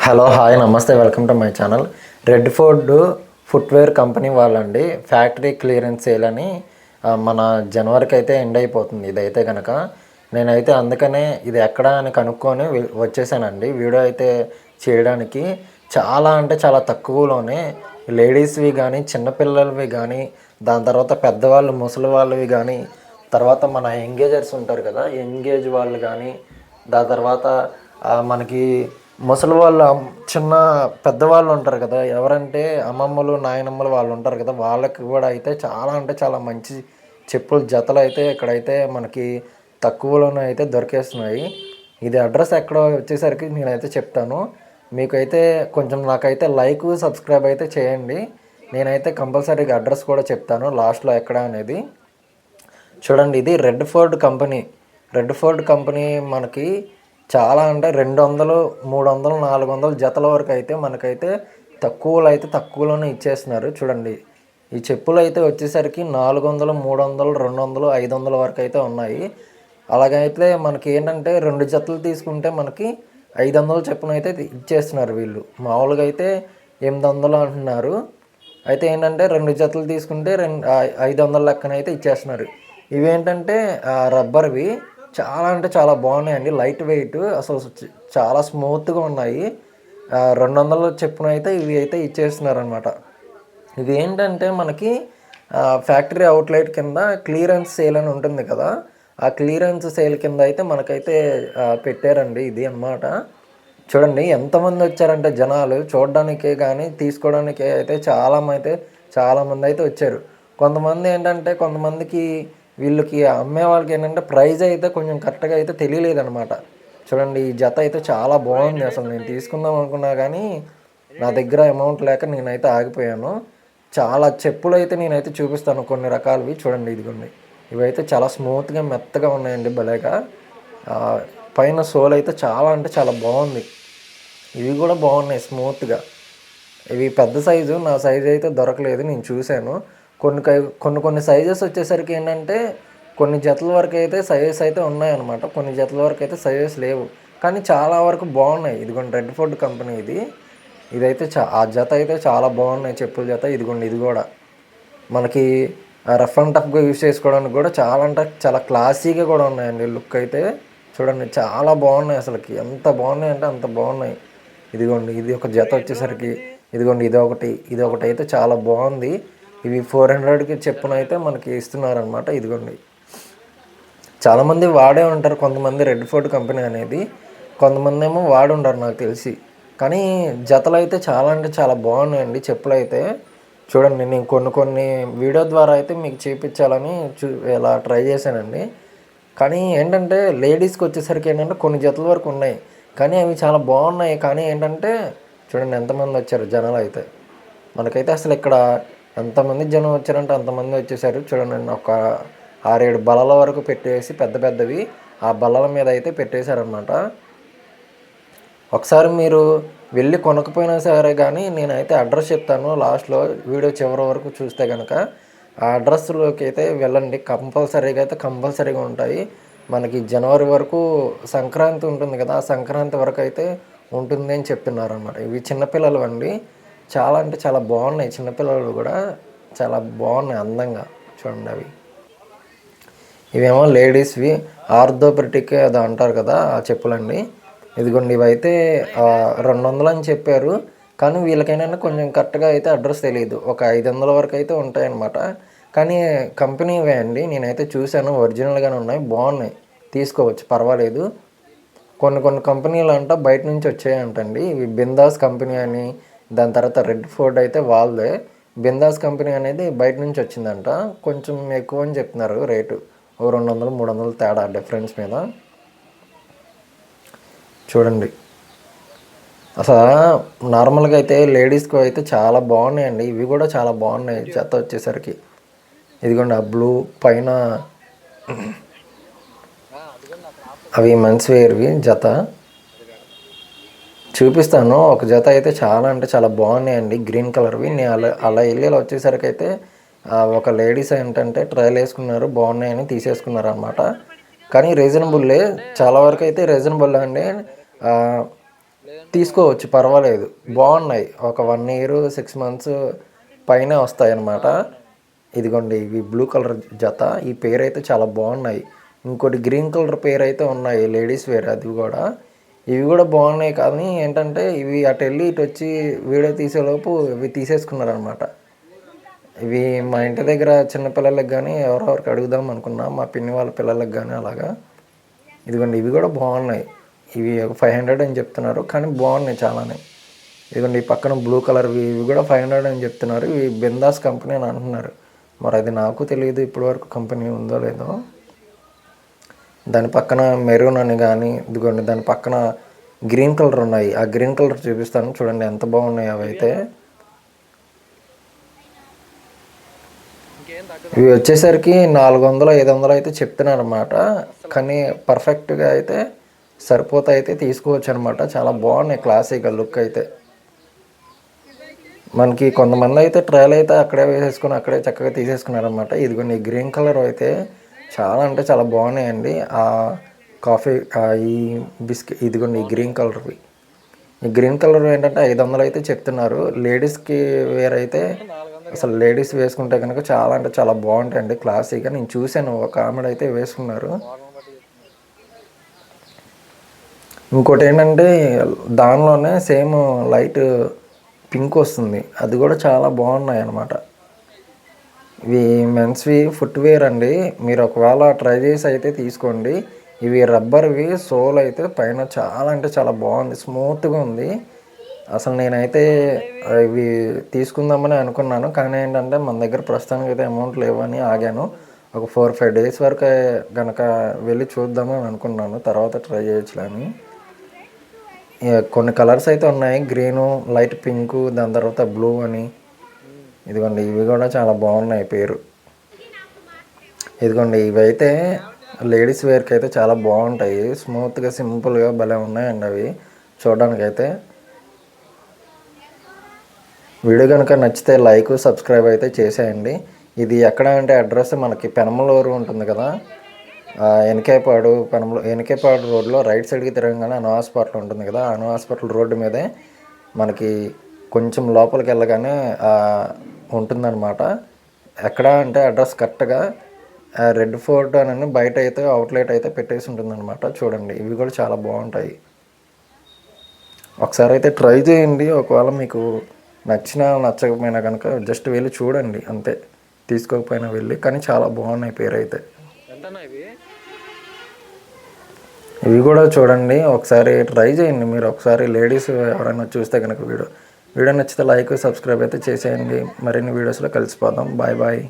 Hello hi namaste welcome to my channel. Red Ford footwear company వాళ్ళండి. Factory clearance sale అని మన జనవరికి అయితే end అయిపోతుంది ఇదైతే కనుక నేనైతే అందుకనే ఇది ఎక్కడ అని కనుక్కొని వచ్చేసానండి. వీడియో అయితే చేయడానికి చాలా అంటే చాలా తక్కువలోనే లేడీస్వి కానీ చిన్నపిల్లలవి కానీ దాని తర్వాత పెద్దవాళ్ళు ముసలి వాళ్ళవి కానీ తర్వాత మన ఎంగేజర్స్ ఉంటారు కదా ఎంగేజ్ వాళ్ళు కానీ దాని తర్వాత మనకి ముసలి వాళ్ళు చిన్న పెద్దవాళ్ళు ఉంటారు కదా ఎవరంటే అమ్మమ్మలు నాయనమ్మలు వాళ్ళు ఉంటారు కదా వాళ్ళకి కూడా అయితే చాలా అంటే చాలా మంచి చెప్పుల జతలు అయితే ఇక్కడైతే మనకి తక్కువలోనే అయితే దొరికేస్తున్నాయి. ఇది అడ్రస్ ఎక్కడ వచ్చేసరికి నేనైతే చెప్తాను. మీకైతే కొంచెం నాకైతే లైక్ సబ్స్క్రైబ్ అయితే చేయండి. నేనైతే కంపల్సరీగా అడ్రస్ కూడా చెప్తాను లాస్ట్లో ఎక్కడ అనేది. చూడండి ఇది red Ford company. Red Ford company మనకి చాలా అంటే రెండు వందలు మూడు వందలు నాలుగు వందలు జతల వరకు అయితే మనకైతే తక్కువలో అయితే తక్కువలోనే ఇచ్చేస్తున్నారు. చూడండి ఈ చెప్పులు అయితే వచ్చేసరికి నాలుగు వందలు మూడు వందలు రెండు వందలు ఐదు వందల వరకు అయితే ఉన్నాయి. అలాగైతే మనకి ఏంటంటే రెండు జతలు తీసుకుంటే మనకి ఐదు వందల చెప్పున అయితే ఇచ్చేస్తున్నారు వీళ్ళు. మామూలుగా అయితే ఎనిమిది వందలు అంటున్నారు. అయితే ఏంటంటే రెండు జతలు తీసుకుంటే రెండు ఐదు వందల లెక్కన అయితే ఇచ్చేస్తున్నారు. ఇవేంటంటే రబ్బర్వి చాలా అంటే చాలా బాగున్నాయండి. లైట్ వెయిట్ అసలు చాలా స్మూత్గా ఉన్నాయి. రెండు వందల చెప్పున అయితే ఇవి అయితే ఇచ్చేస్తున్నారనమాట ఇవి ఏంటంటే మనకి ఫ్యాక్టరీ అవుట్లెట్ కింద క్లియరెన్స్ సేల్ అని ఉంటుంది కదా. ఆ క్లియరెన్స్ సేల్ కింద అయితే మనకైతే పెట్టారండి ఇది అన్నమాట. చూడండి ఎంతమంది వచ్చారంటే జనాలు. చూడడానికే కానీ తీసుకోవడానికే అయితే చాలా అయితే చాలామంది అయితే వచ్చారు. కొంతమంది ఏంటంటే కొంతమందికి వీళ్ళకి అమ్మే వాళ్ళకి ఏంటంటే ప్రైజ్ అయితే కొంచెం కరెక్ట్గా అయితే తెలియలేదన్నమాట. చూడండి ఈ జత అయితే చాలా బాగుంది అసలు. నేను తీసుకుందాం అనుకున్నా కానీ నా దగ్గర అమౌంట్ లేక నేనైతే ఆగిపోయాను. చాలా చెప్పులు అయితే నేనైతే చూపిస్తాను కొన్ని రకాలవి. చూడండి ఇదిగోండి. ఇవైతే చాలా స్మూత్గా మెత్తగా ఉన్నాయండి భలేగా. పైన సోల్ అయితే చాలా అంటే చాలా బాగుంది. ఇవి కూడా బాగున్నాయి స్మూత్గా ఇవి పెద్ద సైజు నా సైజు అయితే దొరకలేదు నేను చూశాను. కొన్ని కై- కొన్ని కొన్ని సైజెస్ వచ్చేసరికి ఏంటంటే కొన్ని జతల వరకు అయితే సైజెస్ అయితే ఉన్నాయన్నమాట. కొన్ని జతల వరకు అయితే సైజెస్ లేవు. కానీ చాలా వరకు బాగున్నాయి. ఇదిగోండి రెడ్ ఫుడ్ కంపెనీ ఇది. ఇదైతే చా ఆ జత అయితే చాలా బాగున్నాయి. చెప్పుల జత. ఇదిగోండి ఇది కూడా. మనకి రఫ్ అండ్ టఫ్గా యూస్ చేసుకోవడానికి కూడా చాలా అంటే చాలా క్లాసీగా కూడా ఉన్నాయండి. లుక్ అయితే చూడండి. చాలా బాగున్నాయి అసలుకి. ఎంత బాగున్నాయి అంటే అంత బాగున్నాయి. ఇదిగోండి ఇది ఒక జత వచ్చేసరికి ఇదిగోండి ఇది ఒకటి ఇది ఒకటి అయితే చాలా బాగుంది. ఇవి ఫోర్ హండ్రెడ్కి చెప్పున అయితే మనకి ఇస్తున్నారనమాట ఇదిగోండి. చాలామంది వాడే ఉంటారు. కొంతమంది రెడ్ ఫోర్డ్ కంపెనీ అనేది. కొంతమంది ఏమో వాడి ఉంటారు నాకు తెలిసి. కానీ జతలు అయితే చాలా అంటే చాలా బాగున్నాయండి చెప్పులు అయితే చూడండి నేను కొన్ని కొన్ని వీడియో ద్వారా అయితే మీకు చేపించాలని చూ ఇలా ట్రై చేశానండి. కానీ ఏంటంటే లేడీస్కి వచ్చేసరికి ఏంటంటే కొన్ని జతల వరకు ఉన్నాయి. కానీ అవి చాలా బాగున్నాయి. కానీ ఏంటంటే చూడండి ఎంతమంది వచ్చారు జనాలు అయితే మనకైతే అసలు ఇక్కడ ఎంతమంది జనం వచ్చారంటే అంతమంది వచ్చేసారు. చూడండి ఒక ఆరేడు బలల వరకు పెట్టేసి పెద్ద పెద్దవి ఆ బల్లల మీద అయితే పెట్టేశారనమాట ఒకసారి మీరు వెళ్ళి కొనకపోయినా సరే కానీ నేనైతే అడ్రస్ చెప్తాను. లాస్ట్లో వీడియో చివరి వరకు చూస్తే కనుక ఆ అడ్రస్లోకి అయితే వెళ్ళండి. కంపల్సరీగా అయితే కంపల్సరీగా ఉంటాయి. మనకి జనవరి వరకు సంక్రాంతి ఉంటుంది కదా ఆ సంక్రాంతి వరకు అయితే ఉంటుంది అని చెప్తున్నారు అనమాట ఇవి చిన్నపిల్లలు అండి. చాలా అంటే చాలా బాగున్నాయి. చిన్నపిల్లలు కూడా చాలా బాగున్నాయి అందంగా. చూడండి అవి. ఇవేమో లేడీస్వి ఆర్థోపెటిక్ అది అంటారు కదా ఆ చెప్పులండి. ఇదిగోండి ఇవైతే అయితే రెండు వందలు అని చెప్పారు. కానీ వీళ్ళకైనా కొంచెం కరెక్ట్గా అయితే అడ్రస్ తెలియదు ఒక ఐదు వందల వరకు అయితే ఉంటాయన్నమాట. కానీ కంపెనీ ఇవే అండి. నేనైతే చూశాను. ఒరిజినల్గానే ఉన్నాయి. బాగున్నాయి. తీసుకోవచ్చు. పర్వాలేదు. కొన్ని కొన్ని కంపెనీలు అంట బయట నుంచి వచ్చాయంటండి. ఇవి బిందాస్ కంపెనీ అని దాని తర్వాత రెడ్ ఫోర్డ్ అయితే వాళ్ళదే. బిందాస్ కంపెనీ అనేది బయట నుంచి వచ్చిందంట. కొంచెం ఎక్కువ అని చెప్తున్నారు రేటు. ఓ రెండు వందలు మూడు వందలు తేడా డిఫరెన్స్ మీద. చూడండి. అసలు నార్మల్గా అయితే లేడీస్కి అయితే చాలా బాగున్నాయండి. ఇవి కూడా చాలా బాగున్నాయి జత వచ్చేసరికి. ఇదిగోండి ఆ బ్లూ పైన అవి మెన్స్ వేర్వి జత. చూపిస్తాను. ఒక జత అయితే చాలా అంటే చాలా బాగున్నాయండి. గ్రీన్ కలర్వి నేను అలా అలా వెళ్ళి ఇలా వచ్చేసరికి అయితే ఒక లేడీస్ ఏంటంటే ట్రయల్ వేసుకున్నారు. బాగున్నాయని తీసేసుకున్నారు అనమాట కానీ రీజనబుల్లే చాలా వరకు అయితే రీజనబుల్ అండి. తీసుకోవచ్చు. పర్వాలేదు. బాగున్నాయి. ఒక వన్ ఇయర్ సిక్స్ మంత్స్ పైన వస్తాయి అన్నమాట ఇదిగోండి ఇవి బ్లూ కలర్ జత. ఈ పేరు అయితే చాలా బాగున్నాయి. ఇంకోటి గ్రీన్ కలర్ పేరు అయితే ఉన్నాయి. లేడీస్ వేర్ అది కూడా. ఇవి కూడా బాగున్నాయి కానీ ఏంటంటే ఇవి అటు వెళ్ళి ఇటు వచ్చి వీడియో తీసేలోపు ఇవి తీసేసుకున్నారనమాట ఇవి మా ఇంటి దగ్గర చిన్నపిల్లలకి కానీ ఎవరెవరికి అడుగుదాం అనుకున్నా మా పిన్ని వాళ్ళ పిల్లలకి కానీ అలాగా. ఇదిగోండి ఇవి కూడా బాగున్నాయి. ఇవి ఒక ఫైవ్ హండ్రెడ్ అని చెప్తున్నారు కానీ బాగున్నాయి చాలానే. ఇదిగోండి ఈ పక్కన బ్లూ కలర్వి ఇవి కూడా ఫైవ్ హండ్రెడ్ అని చెప్తున్నారు. ఇవి బిందాస్ కంపెనీ అని అంటున్నారు. మరి అది నాకు తెలియదు ఇప్పటివరకు కంపెనీ ఉందో లేదో. దాని పక్కన మెరూన్ అని కానీ ఇదిగోండి దాని పక్కన గ్రీన్ కలర్ ఉన్నాయి. ఆ గ్రీన్ కలర్ చూపిస్తాను. చూడండి ఎంత బాగున్నాయి అవి అయితే ఇవి వచ్చేసరికి నాలుగు వందలు ఐదు వందలు అయితే చెప్తున్నారు అనమాట కానీ పర్ఫెక్ట్గా అయితే సరిపోతా అయితే తీసుకోవచ్చు అనమాట చాలా బాగున్నాయి క్లాసిక్ లుక్ అయితే. మనకి కొంతమంది అయితే ట్రయల్ అయితే అక్కడే వేసేసుకుని అక్కడే చక్కగా తీసేసుకున్నారనమాట ఇదిగోండి గ్రీన్ కలర్ అయితే చాలా అంటే చాలా బాగున్నాయండి. ఆ కాఫీ ఈ బిస్కెట్ ఇదిగోండి ఈ గ్రీన్ కలర్వి. ఈ గ్రీన్ కలర్ ఏంటంటే ఐదు వందలు అయితే చెప్తున్నారు. లేడీస్కి వేరైతే అయితే అసలు లేడీస్ వేసుకుంటే కనుక చాలా అంటే చాలా బాగుంటాయండి. క్లాసీగా నేను చూశాను. ఒక ఆమెడ అయితే వేసుకున్నారు. ఇంకోటి ఏంటంటే దానిలోనే సేమ్ లైట్ పింక్ వస్తుంది. అది కూడా చాలా బాగున్నాయి అన్నమాట ఇవి మెన్స్వి ఫుట్వేర్ అండి. మీరు ఒకవేళ ట్రై చేసి అయితే తీసుకోండి. ఇవి రబ్బర్వి సోల్ అయితే పైన చాలా అంటే చాలా బాగుంది. స్మూత్గా ఉంది. అసలు నేనైతే ఇవి తీసుకుందామని అనుకున్నాను. కానీ ఏంటంటే మన దగ్గర ప్రస్తుతానికి అయితే అమౌంట్ లేవని ఆగాను. ఒక ఫోర్ ఫైవ్ డేస్ వరకు కనుక వెళ్ళి చూద్దామని అనుకున్నాను. తర్వాత ట్రై చేయొచ్చులని కొన్ని కలర్స్ అయితే ఉన్నాయి. గ్రీను లైట్ పింకు దాని తర్వాత బ్లూ అని. ఇదిగోండి ఇవి కూడా చాలా బాగున్నాయి పేరు. ఇదిగోండి ఇవైతే లేడీస్ వేర్కి అయితే చాలా బాగుంటాయి. స్మూత్గా సింపుల్గా భలే ఉన్నాయండి అవి. చూడడానికైతే వీడియో కనుక నచ్చితే లైక్ సబ్స్క్రైబ్ అయితే చేసేయండి. ఇది ఎక్కడ అంటే అడ్రస్ మనకి పెనమలూరు ఉంటుంది కదా. ఎనకేపాడు పెనమలు ఎనకేపాడు రోడ్లో రైట్ సైడ్కి తిరగంగానే అను హాస్పిటల్ ఉంటుంది కదా. అను హాస్పిటల్ రోడ్డు మీదే మనకి కొంచెం లోపలికి వెళ్ళగానే ఉంటుందన్నమాట. ఎక్కడ అంటే అడ్రస్ కరెక్ట్గా రెడ్ ఫోర్ట్ అని బయట అయితే అవుట్లెట్ అయితే పెట్టేసి ఉంటుందన్నమాట. చూడండి ఇవి కూడా చాలా బాగుంటాయి. ఒకసారి అయితే ట్రై చేయండి. ఒకవేళ మీకు నచ్చినా నచ్చకపోయినా కనుక జస్ట్ వెళ్ళి చూడండి. అంతే. తీసుకోకపోయినా వెళ్ళి. కానీ చాలా బాగున్నాయి పేరు అయితే ఇవి? కూడా చూడండి. ఒకసారి ట్రై చేయండి మీరు. ఒకసారి లేడీస్ ఎవరైనా చూస్తే కనుక వీడియో. వీడియో నచ్చితే లైక్ సబ్స్క్రైబ్ అయితే చేసేయండి. మరిన్ని వీడియోస్లో కలిసిపోదాం. Bye bye.